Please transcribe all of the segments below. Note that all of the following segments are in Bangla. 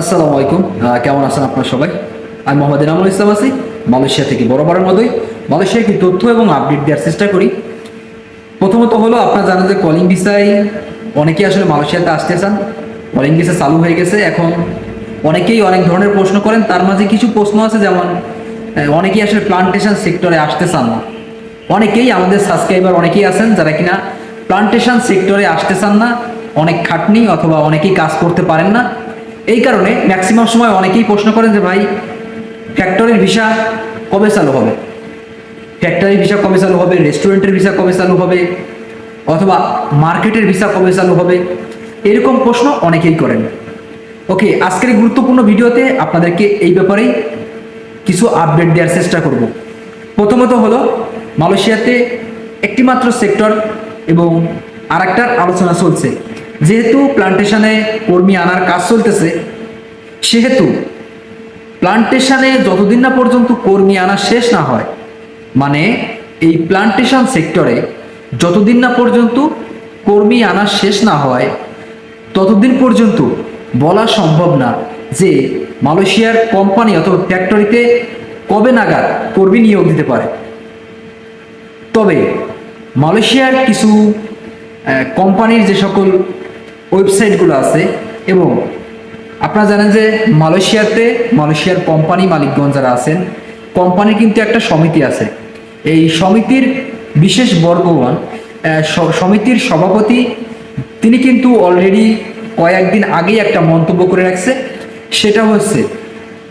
আসসালামু আলাইকুম। কেমন আছেন আপনার সবাই? আমি মোহাম্মদ এনামুল ইসলাম আছি, মালয়েশিয়া থেকে বরাবরের মতোই। মালয়েশিয়াকে তথ্য এবং আপডেট দেওয়ার চেষ্টা করি। প্রথমত হলো, আপনারা জানেন যে কলিং ভিসায় অনেকেই আসলে মালয়েশিয়াতে আসতে চান। কলিং ভিসা চালু হয়ে গেছে। এখন অনেকেই অনেক ধরনের প্রশ্ন করেন। তার মাঝে কিছু প্রশ্ন আছে, যেমন অনেকেই আসলে প্লান্টেশন সেক্টরে আসতে চান না। অনেকেই আমাদের সাবস্ক্রাইবার অনেকেই আছেন যারা কিনা প্লান্টেশন সেক্টরে আসতে চান না। অনেক খাটনি অথবা অনেকেই কাজ করতে পারেন না। এই কারণে ম্যাক্সিমাম সময় অনেকেই প্রশ্ন করেন যে ভাই ফ্যাক্টরির ভিসা কবে চালু হবে? ফ্যাক্টরির ভিসা কবে চালু হবে? রেস্টুরেন্টের ভিসা কবে চালু হবে? অথবা মার্কেটের ভিসা কবে চালু হবে? এরকম প্রশ্ন অনেকেই করেন। ওকে আজকের গুরুত্বপূর্ণ ভিডিওতে আপনাদেরকে এই ব্যাপারেই কিছু আপডেট দেওয়ার চেষ্টা করব। প্রথমত হলো, মালয়েশিয়াতে একটিমাত্র সেক্টর এবং আরেকটার আলোচনা চলছে। যেহেতু প্লান্টেশনে কর্মী আনার কাজ চলতেছে, সেহেতু প্লান্টেশনে যতদিন না পর্যন্ত কর্মী আনা শেষ না হয় মানে এই প্লান্টেশন সেক্টরে যতদিন না পর্যন্ত কর্মী আনা শেষ না হয়, ততদিন পর্যন্ত বলা সম্ভব না যে মালয়েশিয়ার কোম্পানি অথবা ফ্যাক্টরিতে কবে নাগাদ কর্মী নিয়োগ দিতে পারে। তবে মালয়েশিয়ার কিছু কোম্পানির যে সকল ওয়েবসাইটগুলো আছে এবং আপনারা জানেন যে মালয়েশিয়াতে, মালয়েশিয়ার কোম্পানি মালিকগণ যারা আছেন, কোম্পানির কিন্তু একটা সমিতি আছে। এই সমিতির বিশেষ স- সমিতির সভাপতি, তিনি কিন্তু অলরেডি কয়েকদিন আগেই একটা মন্তব্য করে রাখছে। সেটা হচ্ছে,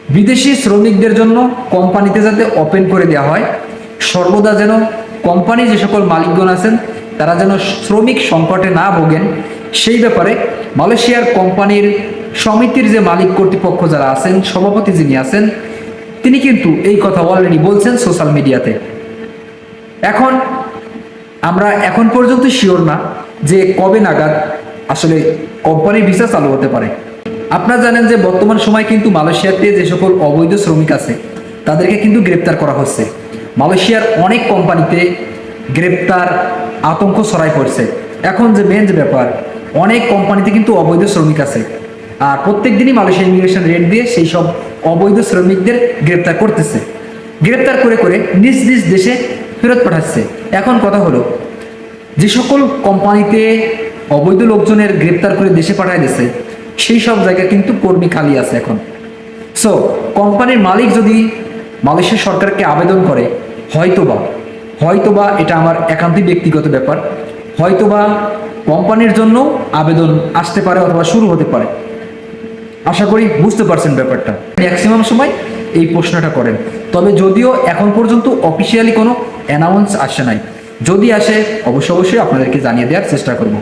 বিদেশি শ্রমিকদের জন্য কোম্পানিতে যাতে ওপেন করে দেওয়া হয়, সর্বদা যেন কোম্পানি যে সকল মালিকগণ আছেন, তারা যেন শ্রমিক সংকটে না ভোগেন সেই ব্যাপারে মালয়েশিয়ার কোম্পানির সমিতির যে মালিক কর্তৃপক্ষ যারা আছেন, সভাপতি যিনি আছেন, তিনি কিন্তু এই কথা অলরেডি বলছেন সোশ্যাল মিডিয়াতে এখন আমরা এখন পর্যন্ত শিওর না যে কবে নাগাদ আসলে কোম্পানির ভিসা চালু হতে পারে। আপনারা জানেন যে বর্তমান সময় কিন্তু মালয়েশিয়াতে যে সকল অবৈধ শ্রমিক আছে, তাদেরকে কিন্তু গ্রেপ্তার করা হচ্ছে। মালয়েশিয়ার অনেক কোম্পানিতে গ্রেপ্তার আতঙ্ক ছড়াই পড়ছে। এখন যে মেন যে ব্যাপার অনেক কোম্পানিতে কিন্তু অবৈধ শ্রমিক আছে। আর প্রত্যেক দিনই মালয়েশিয়া ইমিগ্রেশন রেড দিয়ে সেই সব অবৈধ শ্রমিকদের গ্রেপ্তার করতেছে। গ্রেপ্তার করে করে নিজ নিজ দেশে ফেরত পাঠাচ্ছে। এখন কথা হলো, যে সকল কোম্পানিতে অবৈধ লোকজনের গ্রেপ্তার করে দেশে পাঠায় দিছে, সেই সব জায়গা কিন্তু কর্মী খালি আছে এখন। সো কোম্পানির মালিক যদি মালয়েশিয়া সরকারকে আবেদন করে, হয়তোবা হয়তোবা এটা আমার একান্তই ব্যক্তিগত ব্যাপার, হয়তোবা কোম্পানির জন্য আবেদন আসতে পারে অথবা শুরু হতে পারে। আশা করি বুঝতে পারছেন ব্যাপারটা। ম্যাক্সিমাম সময় এই প্রশ্নটা করেন। তবে যদিও এখন পর্যন্ত অফিসিয়ালি কোনো অ্যানাউন্স আসে নাই। যদি আসে অবশ্যই অবশ্যই আপনাদেরকে জানিয়ে দেওয়ার চেষ্টা করব।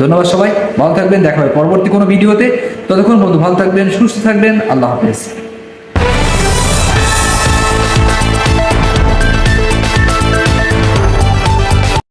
ধন্যবাদ সবাই, ভালো থাকবেন, দেখা হবে পরবর্তী কোনো ভিডিওতে। ততক্ষণ বন্ধু, ভালো থাকবেন, সুস্থ থাকবেন, আল্লাহ হাফেজ।